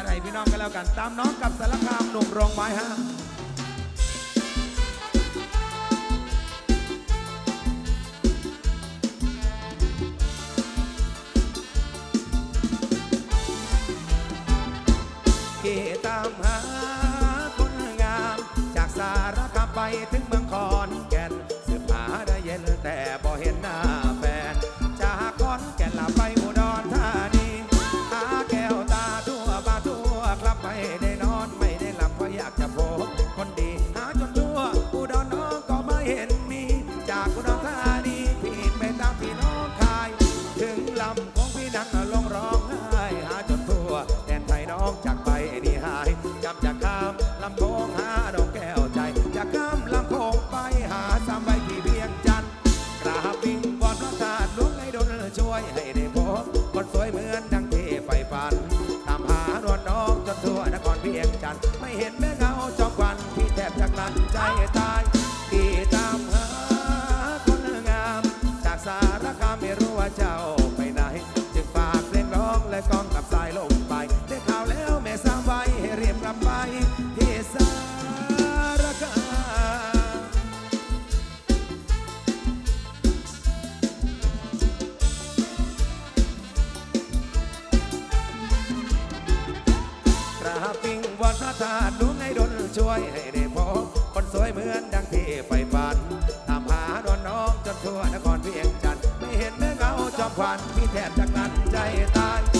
จัดให้พี่น้องกันแล้วกัน ตามน้องกับสารคามหนุ่มรองไม้ฮะเกตามหาคนงาม จากสารคามไปถึงเมืองคอนแก่นสืบหาได้เย็นแต่บ่เห็นหน้าแฟนจากคอนแก่นลาไป ลำโพงหาดอกแก้วใจ จะข้ามลำโพงไปหาสามใบที่เวียงจันทร์กราบวิงวอนพระธาตุหลวงให้ดลช่วยให้ได้พบคนสวยเหมือนดังเทไฟฟัน ตามหารวนน้องจนทั่วนครเวียงจันไม่เห็นแม่เงาจอมควันที่แทบจะกลั่นใจตายที่ตามหาคนงาม จากสารคามไม่รู้ว่าเจ้า ยให้ได้พบคนสวยเหมือนดังที่ไปฝันตามหาดอนน้องจนทั่วนครเวียงจันรไม่เห็นเมื่อเงาจอมควันมีแทบจากนั้นใจตาย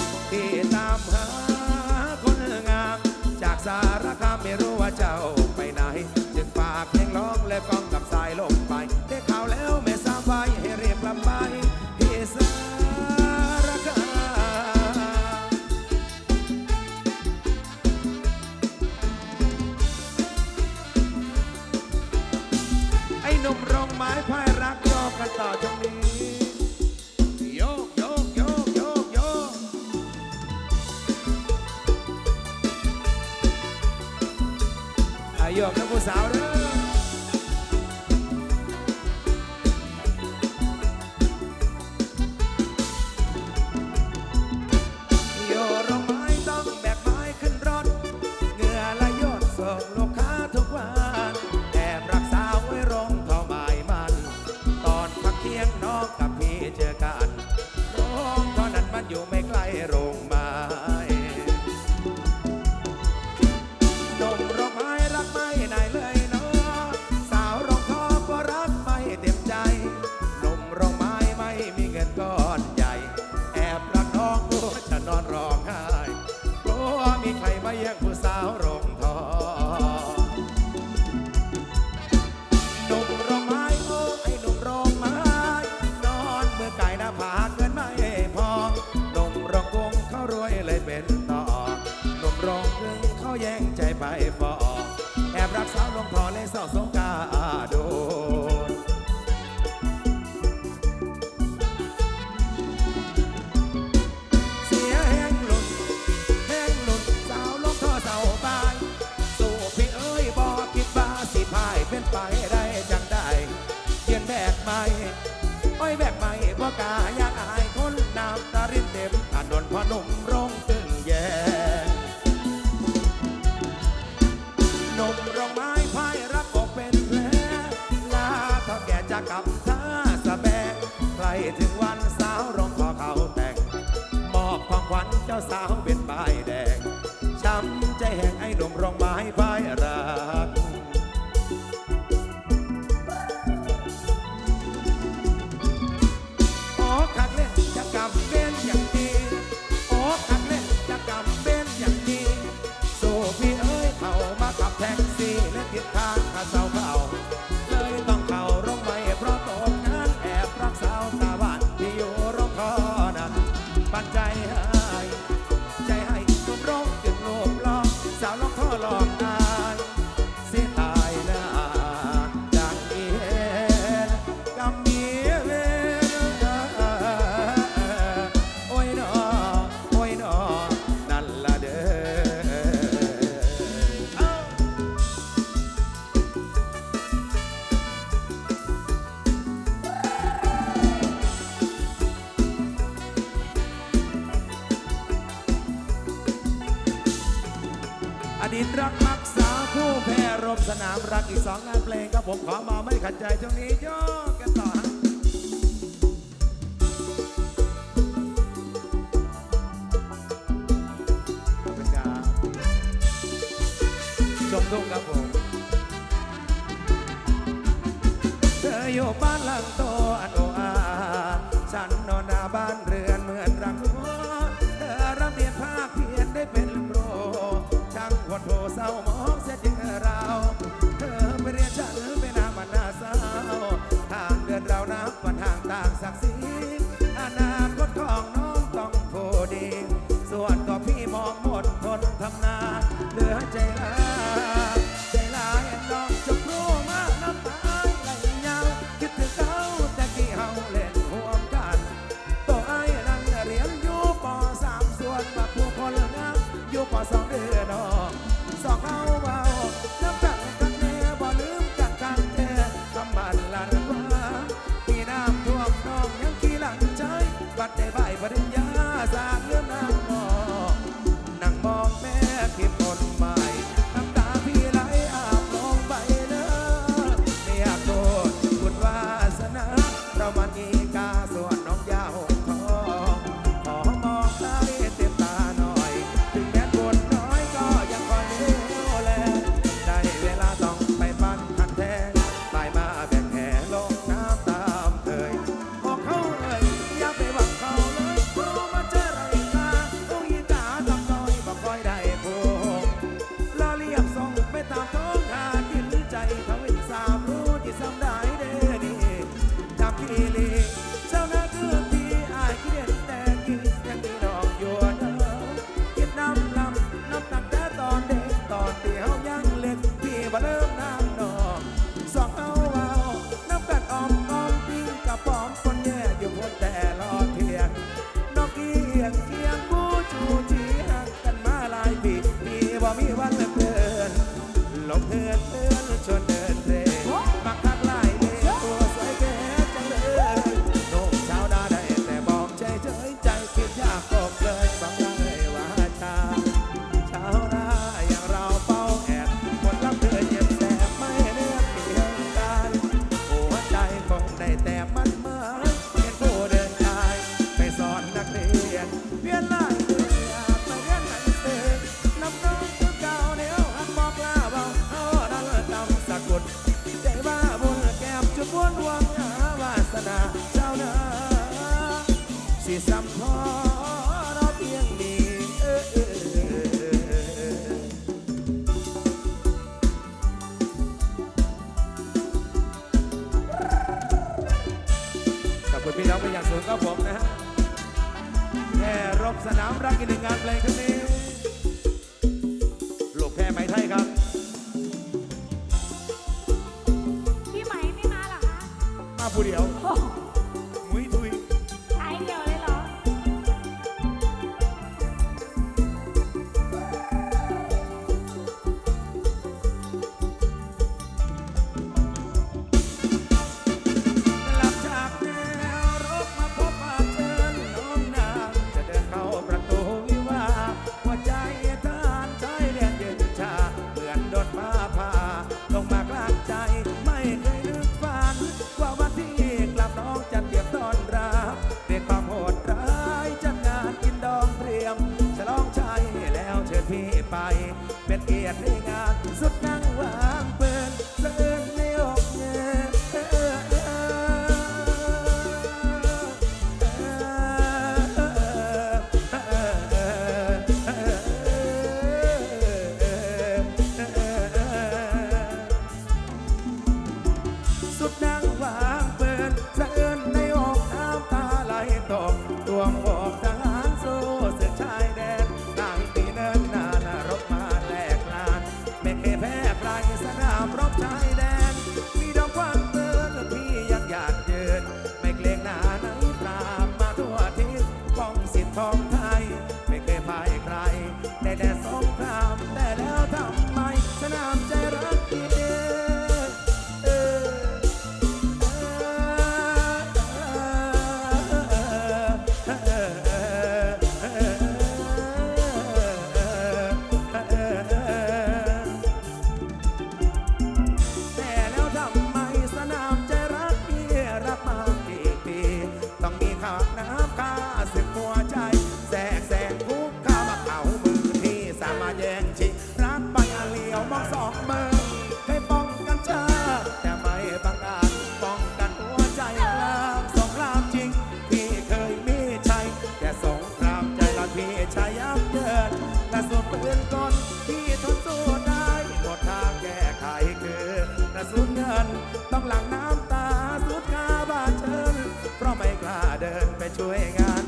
aqui, ó, Camusaura. สาวเบ็ด่มสนามรักอีกสองงานเพลงก็ผมขอมาไม่ขัดใจช่วงนี้โยกกันต่อฮะชมทุ่ครับผมเธออยู่บ้านหลังโตอันโอ พอสองเดือนออกสองเข้าเบาน้ำตา นดวงหาวาสนาเจ้านาสิสัมพอเราเพียงนี้ขอบคุณพี่น้องเป็นอย่างสูงครับผมนะฮะแค่รบสนามรักกินงานเพลงครั้งนี้ลูกแพ้ไม้ไทยครับ พี่ชายยับเดินแต่ส่วนปืนกลที่ทนสู้ได้หมดทางแก้ไขคือกระสุนเงินต้องหลั่งน้ำตาสุดคาบาเชิญเพราะไม่กล้าเดินไปช่วยงาน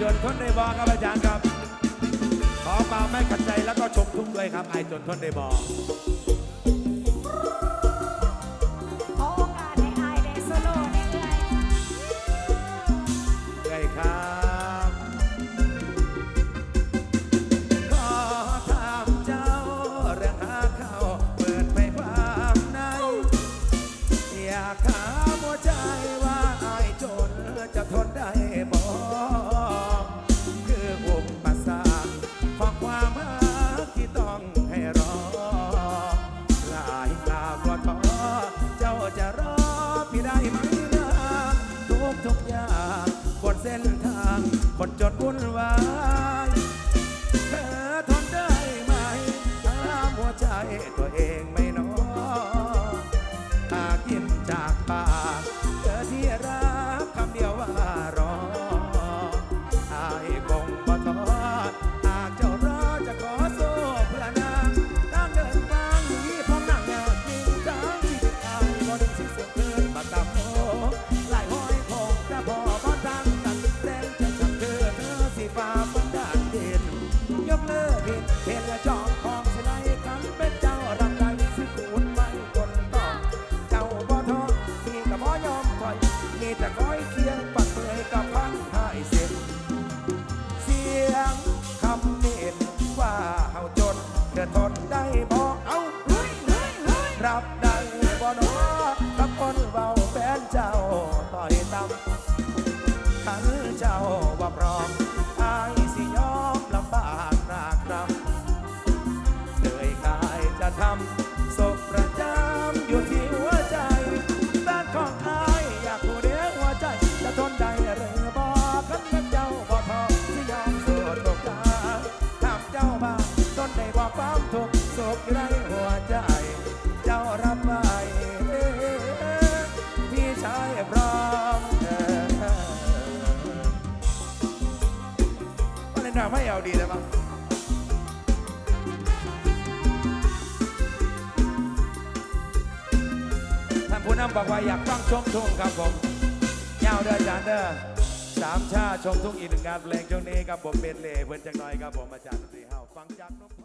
จนทนในบอครับอาจารย์ครับ ขอมาไม่ขัดใจแล้วก็ชมทุกด้วยครับไอ้จนทนในบอ เธอทนได้ไหมถามหัวใจตัวเองไม่ เห็นและจองของสิไลกันเป็นเจ้ารับได้สิคูณไม่คนต้องเจ้าบ่ท้อที่กับบ่ยอมถอย มีแต่คอยเคียงปัดเปื่อยกับพังหายเสร็จเสียงคำเน้นว่าเฮาจนเดือดทนได้บ่เอาเฮ้ยเฮ้ยเฮ้ยรับได้บ่น้อกับคนเบาแฟนเจ้าต่อยต่ำ มาเล่นดราม่าเอาดีเลยมั้งท่านผู้นำบอกว่าอยากฟังชมทุ่งครับผมยาเด้อจานเด้อสามชาชมทุ่งอีกหนึ่งงานเพลงช่วงนี้ครับผมเป็นเล่เพื่อนจังน้อยครับผมอาจารย์ดนตรีเฮาฟังจากนก